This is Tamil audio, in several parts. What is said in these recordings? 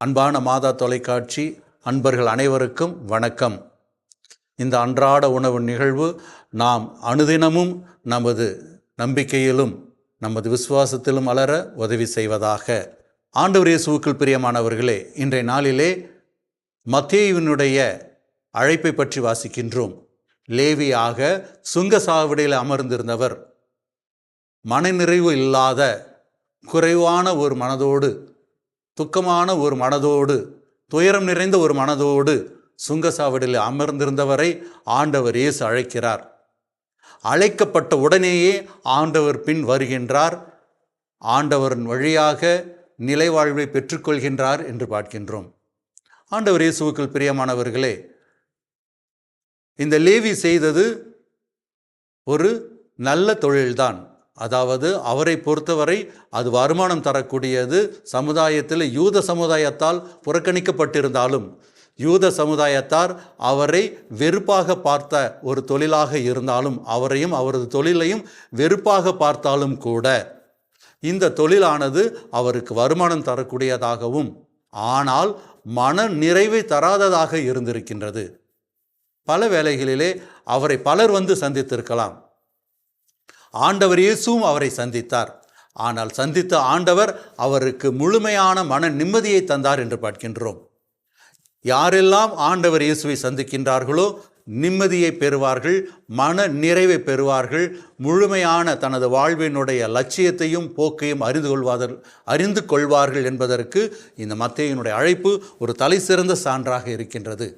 அன்பான மாதா தொலைக்காட்சி அன்பர்கள் அனைவருக்கும் வணக்கம். இந்த அன்றாட உணவு நிகழ்வு நாம் அனுதினமும் நமது நம்பிக்கையிலும் நமது விசுவாசத்திலும் அலர உதவி செய்வதாக. ஆண்டவர் இயேசுவுக்குள் பிரியமானவர்களே இன்றைய நாளிலே மத்தியவினுடைய அழைப்பை பற்றி வாசிக்கின்றோம். லேவியாக சுங்க சாவடியில் அமர்ந்திருந்தவர். மனநிறைவு இல்லாத குறைவான ஒரு மனதோடு துக்கமான ஒரு மனதோடு துயரம் நிறைந்த ஒரு மனதோடு சுங்கசாவடியில் அமர்ந்திருந்தவரை ஆண்டவர் இயேசு அழைக்கிறார். அழைக்கப்பட்ட உடனேயே ஆண்டவர் பின் வருகின்றார். ஆண்டவரின் வழியாக நிலைவாழ்வை பெற்றுக்கொள்கின்றார் என்று பார்க்கின்றோம். ஆண்டவர் இயேசுவுக்குள் பிரியமானவர்களே இந்த லேவி செய்தது ஒரு நல்ல தொழில்தான். அதாவது அவரை பொறுத்தவரை அது வருமானம் தரக்கூடியது. சமுதாயத்தில் யூத சமுதாயத்தால் புறக்கணிக்கப்பட்டிருந்தாலும் யூத சமுதாயத்தார் அவரை வெறுப்பாக பார்த்த ஒரு தொழிலாக இருந்தாலும் அவரையும் அவரது தொழிலையும் வெறுப்பாக பார்த்தாலும் கூட இந்த தொழிலானது அவருக்கு வருமானம் தரக்கூடியதாகவும் ஆனால் மன நிறைவை தராததாக இருந்திருக்கின்றது. பல வேளைகளிலே அவரை பலர் வந்து சந்தித்திருக்கலாம். ஆண்டவர் இயேசுவும் அவரை சந்தித்தார். ஆனால் சந்தித்த ஆண்டவர் அவருக்கு முழுமையான மன நிம்மதியை தந்தார் என்று பார்க்கின்றோம். யாரெல்லாம் ஆண்டவர் இயேசுவை சந்திக்கின்றார்களோ நிம்மதியை பெறுவார்கள் மன நிறைவை பெறுவார்கள் முழுமையான தனது வாழ்வினுடைய லட்சியத்தையும் போக்கையும் அறிந்து கொள்வார்கள் அறிந்து கொள்வார்கள் என்பதற்கு இந்த மத்தையினுடைய அழைப்பு ஒரு தலை சிறந்த சான்றாக இருக்கின்றது.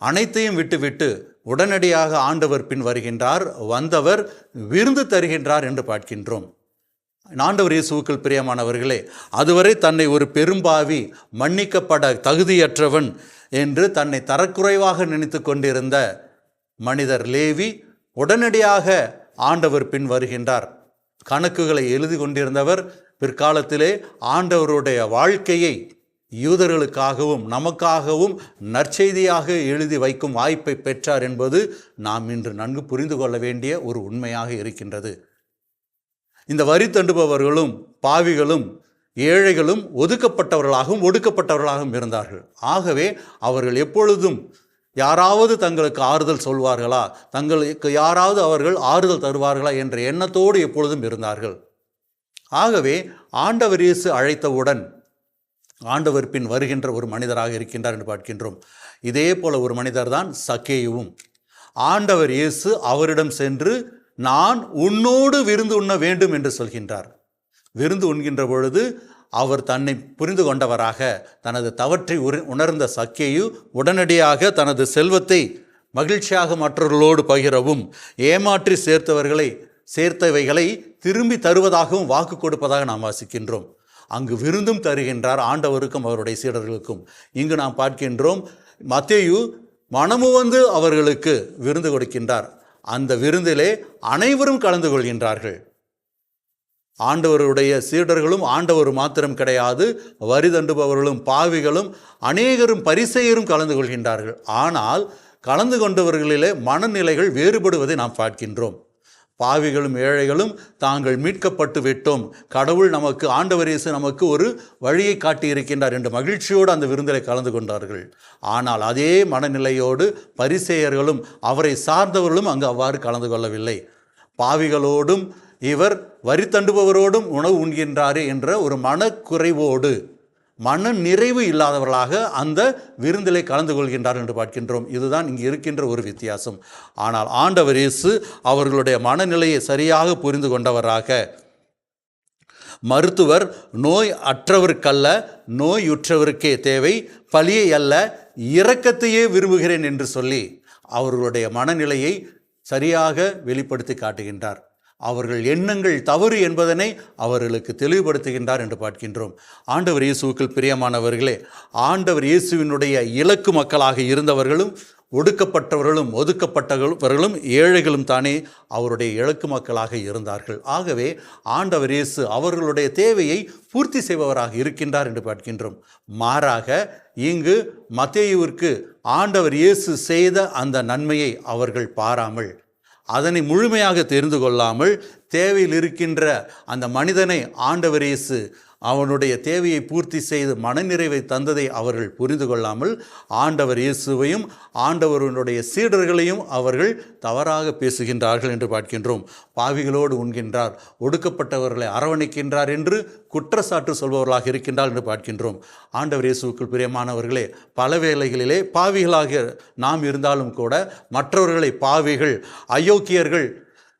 அனைத்தையும் விட்டுவிட்டு உடனடியாக ஆண்டவர் பின் வருகின்றார் வந்தவர் விருந்து தருகின்றார் என்று பார்க்கின்றோம். ஆண்டவர் இயேசுக்கள் பிரியமானவர்களே அதுவரை தன்னை ஒரு பெரும்பாவி மன்னிக்கப்பட தகுதியற்றவன் என்று தன்னை தரக்குறைவாக நினைத்து கொண்டிருந்த மனிதர் லேவி உடனடியாக ஆண்டவர் பின் வருகின்றார். கணக்குகளை எழுதி கொண்டிருந்தவர் பிற்காலத்திலே ஆண்டவருடைய வாழ்க்கையை யூதர்களுக்காகவும் நமக்காகவும் நற்செய்தியாக எழுதி வைக்கும் வாய்ப்பை பெற்றார் என்பது நாம் இன்று நன்கு புரிந்து கொள்ள வேண்டிய ஒரு உண்மையாக இருக்கின்றது. இந்த வரி தண்டுபவர்களும் பாவிகளும் ஏழைகளும் ஒதுக்கப்பட்டவர்களாகவும் ஒடுக்கப்பட்டவர்களாகவும் இருந்தார்கள். ஆகவே அவர்கள் எப்பொழுதும் யாராவது தங்களுக்கு ஆறுதல் சொல்வார்களா? தங்களுக்கு யாராவது அவர்கள் ஆறுதல் தருவார்களா என்ற எண்ணத்தோடு எப்பொழுதும் இருந்தார்கள். ஆகவே ஆண்டவர் இயேசு அழைத்தவுடன் ஆண்டவர் பின் வருகின்ற ஒரு மனிதராக இருக்கின்றார் என்று பார்க்கின்றோம். இதே போல ஒரு மனிதர் தான் சக்கேயுவும் ஆண்டவர் இயேசு அவரிடம் சென்று நான் உன்னோடு விருந்து உண்ண வேண்டும் என்று சொல்கின்றார். விருந்து உண்கின்ற பொழுது அவர் தன்னை புரிந்து கொண்டவராக தனது தவற்றை உரு- உணர்ந்த சக்கேயு உடனடியாக தனது செல்வத்தை மகிழ்ச்சியாக மற்றவர்களோடு பகிரவும் ஏமாற்றி சேர்த்தவர்களை சேர்த்தவைகளை திரும்பி தருவதாகவும் வாக்கு கொடுப்பதாக நாம் வாசிக்கின்றோம். அங்கு விருந்தும் தருகின்றார் ஆண்டவருக்கும் அவருடைய சீடர்களுக்கும். இங்கு நாம் பார்க்கின்றோம் மத்தேயு மனமு வந்து அவர்களுக்கு விருந்து கொடுக்கின்றார். அந்த விருந்திலே அனைவரும் கலந்து கொள்கின்றார்கள். ஆண்டவருடைய சீடர்களும் ஆண்டவர் மாத்திரம் கிடையாது வரி தண்டுபவர்களும் பாவிகளும் அநேகரும் பரிசெயரும் கலந்து கொள்கின்றார்கள். ஆனால் கலந்து கொண்டவர்களிலே மனநிலைகள் வேறுபடுவதை நாம் பார்க்கின்றோம். பாவிகளும் ஏழைகளும் தாங்கள் மீட்கப்பட்டு விட்டோம். கடவுள் நமக்கு ஆண்டவர் இயேசு நமக்கு ஒரு வழியை காட்டியிருக்கின்றார் என்று மகிழ்ச்சியோடு அந்த விருந்தலை கலந்து கொண்டார்கள். ஆனால் அதே மனநிலையோடு பரிசேயர்களும் அவரை சார்ந்தவர்களும் அங்கு அவ்வாறு கலந்து கொள்ளவில்லை. பாவிகளோடும் இவர் வரி தண்டுபவரோடும் உணவு உண்கின்றாரே என்ற ஒரு மனக்குறைவோடு மன நிறைவு இல்லாதவர்களாக அந்த விருந்திலே கலந்து கொள்கின்றார் என்று பார்க்கின்றோம். இதுதான் இங்கு இருக்கின்ற ஒரு வித்தியாசம். ஆனால் ஆண்டவர் இயேசு அவர்களுடைய மனநிலையை சரியாக புரிந்து கொண்டவராக. மருத்துவர் நோய் அற்றவருக்கல்ல நோயுற்றவருக்கே தேவை பலியை அல்ல இரக்கத்தையே விரும்புகிறேன் என்று சொல்லி அவர்களுடைய மனநிலையை சரியாக வெளிப்படுத்தி காட்டுகின்றார். அவர்கள் எண்ணங்கள் தவறு என்பதனை அவர்களுக்கு தெளிவுபடுத்துகின்றார் என்று பார்க்கின்றோம். ஆண்டவர் இயேசுவுக்குள் பிரியமானவர்களே ஆண்டவர் இயேசுவினுடைய இலக்கு மக்களாக இருந்தவர்களும் ஒடுக்கப்பட்டவர்களும் ஒதுக்கப்பட்டவர்களும் ஏழைகளும் தானே அவருடைய இலக்கு மக்களாக இருந்தார்கள். ஆகவே ஆண்டவர் இயேசு அவர்களுடைய தேவையை பூர்த்தி செய்பவராக இருக்கின்றார் என்று பார்க்கின்றோம். மாறாக இங்கு மத்தேயுவிற்கு ஆண்டவர் இயேசு செய்த அந்த நன்மையை அவர்கள் பாராமல் அதனை முழுமையாக தெரிந்து கொள்ளாமல் தேவையில் இருக்கின்ற அந்த மனிதனை ஆண்டவர் இயேசு அவனுடைய தேவையை பூர்த்தி செய்து மனநிறைவை தந்ததை அவர்கள் புரிந்து கொள்ளாமல் ஆண்டவர் இயேசுவையும் ஆண்டவருடைய சீடர்களையும் அவர்கள் தவறாக பேசுகின்றார்கள் என்று பார்க்கின்றோம். பாவிகளோடு உண்கின்றார் ஒடுக்கப்பட்டவர்களை அரவணைக்கின்றார் என்று குற்றச்சாட்டு சொல்பவர்களாக இருக்கின்றார் என்று பார்க்கின்றோம். ஆண்டவர் இயேசுக்குள் பிரியமானவர்களே பல வேளைகளிலே பாவிகளாக நாம் இருந்தாலும் கூட மற்றவர்களை பாவிகள் அயோக்கியர்கள்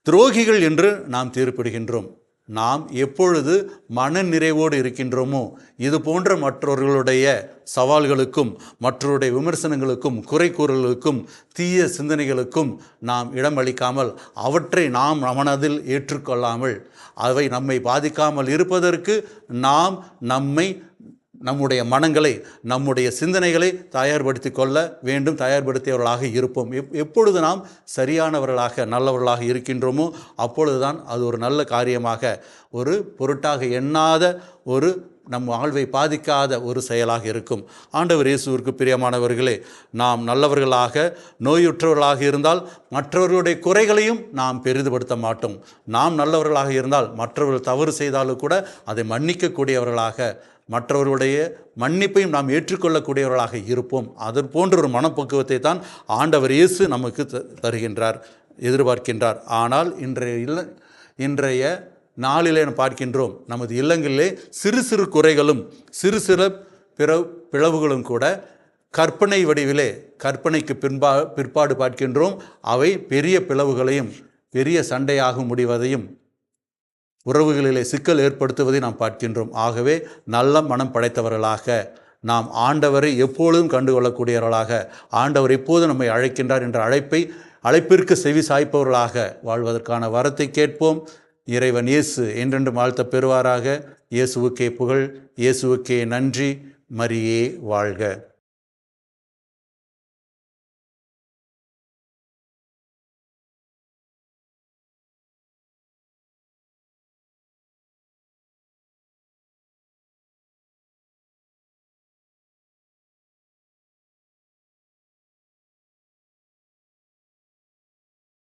துரோகிகள் என்று நாம் தீர்ப்பிடுகின்றோம். நாம் எப்பொழுது மன நிறைவோடு இருக்கின்றோமோ இது போன்ற மற்றவர்களுடைய சவால்களுக்கும் மற்றவருடைய விமர்சனங்களுக்கும் குறை கூறல்களுக்கும் தீய சிந்தனைகளுக்கும் நாம் இடமளிக்காமல் அவற்றை நாம் மனதில் ஏற்றுக்கொள்ளாமல் அவை நம்மை பாதிக்காமல் இருப்பதற்கு நாம் நம்மை நம்முடைய மனங்களை நம்முடைய சிந்தனைகளை தயார்படுத்தி கொள்ள வேண்டும் தயார்படுத்தியவர்களாக இருப்போம். எப் எப்பொழுது நாம் சரியானவர்களாக நல்லவர்களாக இருக்கின்றோமோ அப்பொழுதுதான் அது ஒரு நல்ல காரியமாக ஒரு பொருட்டாக எண்ணாத ஒரு நம் வாழ்வை பாதிக்காத ஒரு செயலாக இருக்கும். ஆண்டவர் இயேசுவிற்கு பிரியமானவர்களே நாம் நல்லவர்களாக நோயுற்றவர்களாக இருந்தால் மற்றவர்களுடைய குறைகளையும் நாம் பெரிதுபடுத்த மாட்டோம். நாம் நல்லவர்களாக இருந்தால் மற்றவர்கள் தவறு செய்தாலும் கூட அதை மன்னிக்கக்கூடியவர்களாக மற்றவர்களுடைய மன்னிப்பையும் நாம் ஏற்றுக்கொள்ளக்கூடியவர்களாக இருப்போம். அது போன்ற ஒரு மனப்பக்குவத்தை தான் ஆண்டவர் இயேசு நமக்கு த- தருகின்றார் எதிர்பார்க்கின்றார். ஆனால் இன்றைய இல்ல இன்றைய நாளிலே நாம் பார்க்கின்றோம் நமது இல்லங்களிலே சிறு சிறு குறைகளும் சிறு சிறு பிற பிளவுகளும் கூட கற்பனை வடிவிலே கற்பனைக்கு பின்பா பிற்பாடு பார்க்கின்றோம். அவை பெரிய பிளவுகளையும் பெரிய சண்டையாக முடிவதையும் உறவுகளிலே சிக்கல் ஏற்படுத்துவதை நாம் பார்க்கின்றோம். ஆகவே நல்ல மனம் படைத்தவர்களாக நாம் ஆண்டவரை எப்பொழுதும் கண்டுகொள்ளக்கூடியவர்களாக ஆண்டவர் எப்போதும் நம்மை அழைக்கின்றார் என்ற அழைப்பை அழைப்பிற்கு செவி சாய்ப்பவர்களாக வாழ்வதற்கான வரத்தை கேட்போம். இறைவன் இயேசு என்றென்று வாழ்த்த பெறுவாராக. இயேசுவுக்கே புகழ் இயேசுவுக்கே நன்றி. மரியே வாழ்க.